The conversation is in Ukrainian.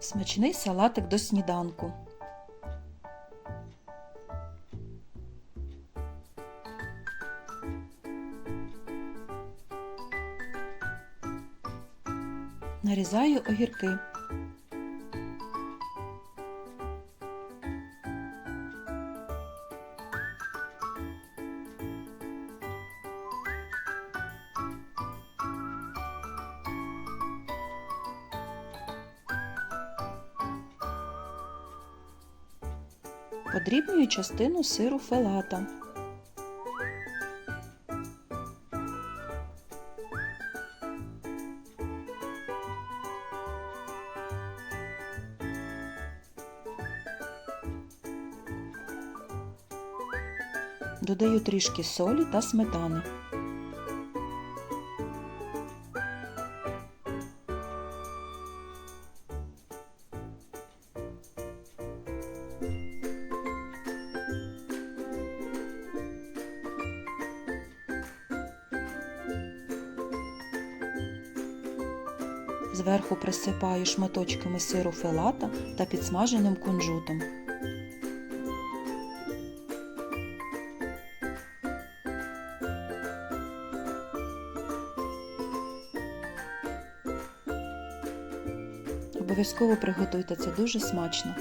Смачний салатик до сніданку. Нарізаю огірки. Подрібнюю частину сиру фелата. Додаю трішки солі та сметани. Зверху присипаю шматочками сиру фелата та підсмаженим кунжутом. Обов'язково приготуйте це дуже смачно.